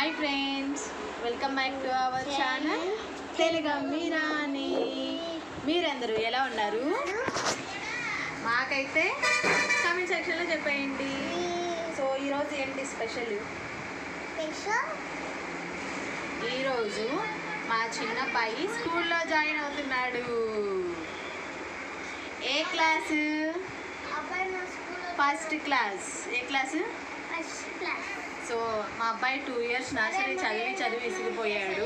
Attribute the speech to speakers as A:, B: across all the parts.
A: Hi friends welcome back to our channel Telugu మీరాని. మీరందరూ ఎలా ఉన్నారు? మాకైతే కామెంట్ సెక్షన్లో చెప్పేయండి. సో ఈరోజు ఏంటి స్పెషల్ ఈరోజు మా చిన్న అబ్బాయి స్కూల్లో జాయిన్ అవుతున్నాడు. ఏ క్లాసు? ఫస్ట్ క్లాస్ ఏ క్లాసు? సో మా అబ్బాయి టూ ఇయర్స్ నర్సరీ చదివి చదివి విసిగిపోయాడు.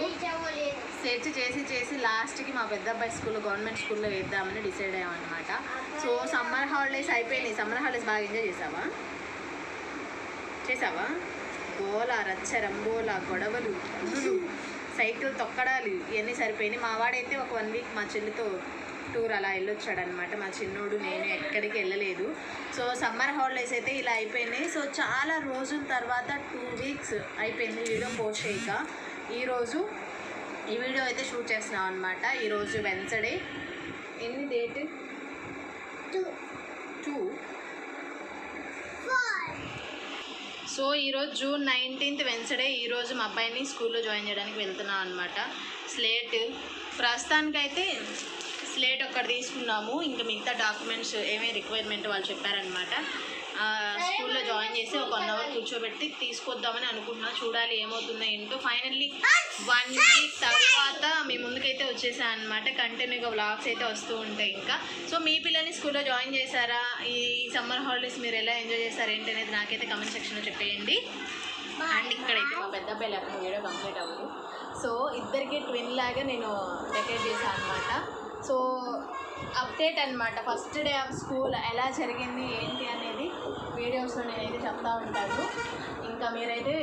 A: సెర్చ్ చేసి చేసి లాస్ట్కి మా పెద్ద అబ్బాయి స్కూల్లో గవర్నమెంట్ స్కూల్లో వేద్దామని డిసైడ్ అయ్యామన్నమాట. సో సమ్మర్ హాలిడేస్ అయిపోయినాయి. సమ్మర్ హాలిడేస్ బాగా ఎంజాయ్ చేసావా? చేసావా? గోల రచ్చ రంబోల గొడవలు సైకిల్ తొక్కడాలు ఇవన్నీ సరిపోయినాయి. మా వాడైతే ఒక వన్ వీక్ మా చెల్లితో టూర్ అలా వెళ్ళొచ్చాడనమాట. మా చిన్నోడు నేను ఎక్కడికి వెళ్ళలేదు. సో సమ్మర్ హాలిడేస్ అయితే ఇలా అయిపోయినాయి. సో చాలా రోజుల తర్వాత టూ వీక్స్ అయిపోయింది వీడియో పోస్ట్ చేయక. ఈరోజు ఈ వీడియో అయితే షూట్ చేస్తున్నాం అనమాట. ఈరోజు వెన్సడే ఎన్ని డేట్? టూ సో ఈరోజు జూన్ నైన్టీన్త్ వెన్స్డే ఈరోజు మా అబ్బాయిని స్కూల్లో జాయిన్ చేయడానికి వెళ్తున్నాం అనమాట. స్లేట్ ప్రస్తుతానికైతే స్లేట్ ఒక్కటి తీసుకున్నాము. ఇంకా మిగతా డాక్యుమెంట్స్ ఏమేమి రిక్వైర్మెంట్ వాళ్ళు చెప్పారనమాట స్కూల్లో జాయిన్ చేసి ఒక వన్ అవర్ కూర్చోబెట్టి తీసుకొద్దామని అనుకుంటున్నా. చూడాలి ఏమవుతుందో ఏంటో. ఫైనల్లీ వన్ వీక్ తర్వాత మీ ముందుకైతే వచ్చేసాను అనమాట కంటిన్యూగా వ్లాగ్స్ అయితే వస్తూ ఉంటాయి ఇంకా. సో మీ పిల్లల్ని స్కూల్లో జాయిన్ చేశారా? ఈ సమ్మర్ హాలిడేస్ మీరు ఎలా ఎంజాయ్ చేశారు ఏంటి అనేది నాకైతే కమెంట్ సెక్షన్లో చెప్పేయండి. అండ్ ఇక్కడైతే మా పెద్ద అబ్బాయి వీడియో కంప్లీట్ అవ్వదు. సో ఇద్దరికి ట్విన్ లాగా నేను డెకరేట్ చేశాను అనమాట అప్డేట్ అనమాట ఫస్ట్ డే ఆఫ్ స్కూల్ ఎలా జరిగింది ఏంటి అనేది వీడియోస్లో నేనైతే చెప్తా ఉంటాను. ఇంకా మీరైతే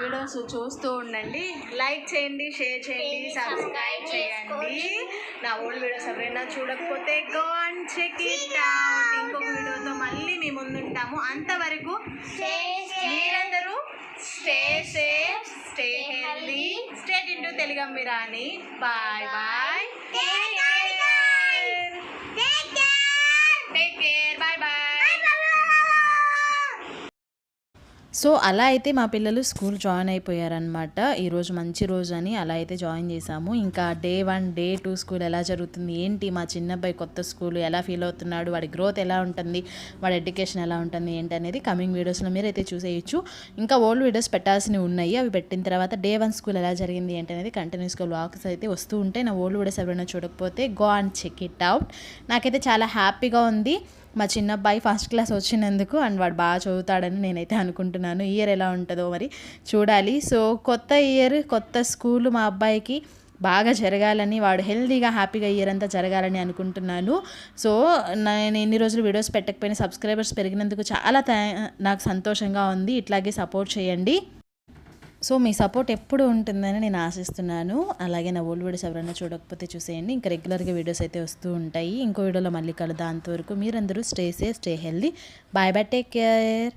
A: వీడియోస్ చూస్తూ ఉండండి. లైక్ చేయండి షేర్ చేయండి సబ్స్క్రైబ్ చేయండి. నా ఓల్డ్ వీడియోస్ ఎవరైనా చూడకపోతే go and check it out ఇంకొక వీడియోతో మళ్ళీ మీ ముందుంటాము. అంతవరకు మీరందరూ stay safe stay healthy state into తెలుగమ్మిరాని bye bye
B: so అలా అయితే మా పిల్లలు స్కూల్ జాయిన్ అయిపోయారనమాట ఈరోజు మంచి రోజు అని అలా అయితే జాయిన్ చేశాము. ఇంకా day one day two school ఎలా జరుగుతుంది? ఏంటి మా చిన్నబ్బాయి కొత్త స్కూల్? ఎలా ఫీల్ అవుతున్నాడు? వాడి గ్రోత్ ఎలా ఉంటుంది? వాడి ఎడ్యుకేషన్ ఎలా ఉంటుంది? ఏంటి అనేది కమింగ్ వీడియోస్లో మీరు అయితే చూసేయచ్చు. ఇంకా ఓల్డ్ వీడియోస్ పెట్టాల్సినవి ఉన్నాయి. అవి పెట్టిన తర్వాత డే వన్ స్కూల్ ఎలా జరిగింది? ఏంటి అనేది కంటిన్యూస్గా వ్లాగ్స్ అయితే వస్తూ ఉంటాయి. నా ఓల్డ్ వీడియోస్ ఎవరైనా చూడకపోతే go and check it out నాకైతే చాలా హ్యాపీగా ఉంది. మా చిన్న అబ్బాయి ఫస్ట్ క్లాస్ వచ్చినందుకు అండ్ వాడు బాగా చదువుతాడని నేనైతే అనుకుంటున్నాను. ఇయర్ ఎలా ఉంటుందో మరి చూడాలి. సో కొత్త ఇయర్ కొత్త స్కూల్ మా అబ్బాయికి బాగా జరగాలని వాడు హెల్తీగా హ్యాపీగా ఇయర్ అంతా జరగాలని అనుకుంటున్నాను. సో నేను ఎన్ని రోజులు వీడియోస్ పెట్టకపోయినా సబ్స్క్రైబర్స్ పెరిగినందుకు చాలా నాకు సంతోషంగా ఉంది. ఇట్లాగే సపోర్ట్ చేయండి. సో మీ సపోర్ట్ ఎప్పుడు ఉంటుందని నేను ఆశిస్తున్నాను. అలాగే నా ఓల్డ్ వీడియోస్ ఎవరైనా చూడకపోతే చూసేయండి. ఇంకా రెగ్యులర్గా వీడియోస్ అయితే వస్తూ ఉంటాయి. ఇంకో వీడియోలో మళ్ళీ కలుద్దాం. అంతవరకు మీరందరూ stay safe stay healthy. Bye bye. Take care.